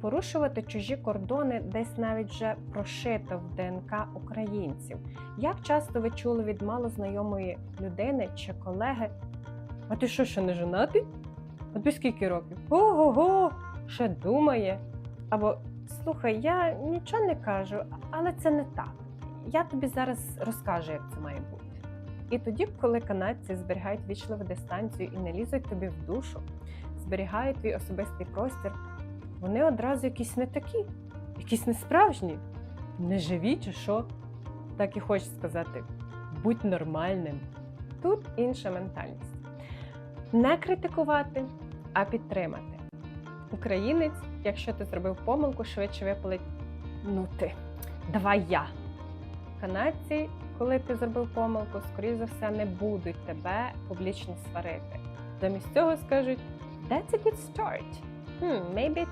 Порушувати чужі кордони десь навіть вже прошито в ДНК українців. Як часто ви чули від малознайомої людини чи колеги? А ти що, ще не женатий? А тобі скільки років? Ого-го, ще думає. Або слухай, я нічого не кажу, але це не так. Я тобі зараз розкажу, як це має бути. І тоді, коли канадці зберігають вічливу дистанцію і не лізуть тобі в душу, зберігають твій особистий простір, вони одразу якісь не такі, якісь несправжні, не живі чи що. Так і хочеш сказати, будь нормальним. Тут інша ментальність. Не критикувати, а підтримати. Українець, якщо ти зробив помилку, швидше випалить ну ти, давай я. Канадці, коли ти зробив помилку, скоріш за все, не будуть тебе публічно сварити. Замість цього скажуть That's a good start. Hmm, maybe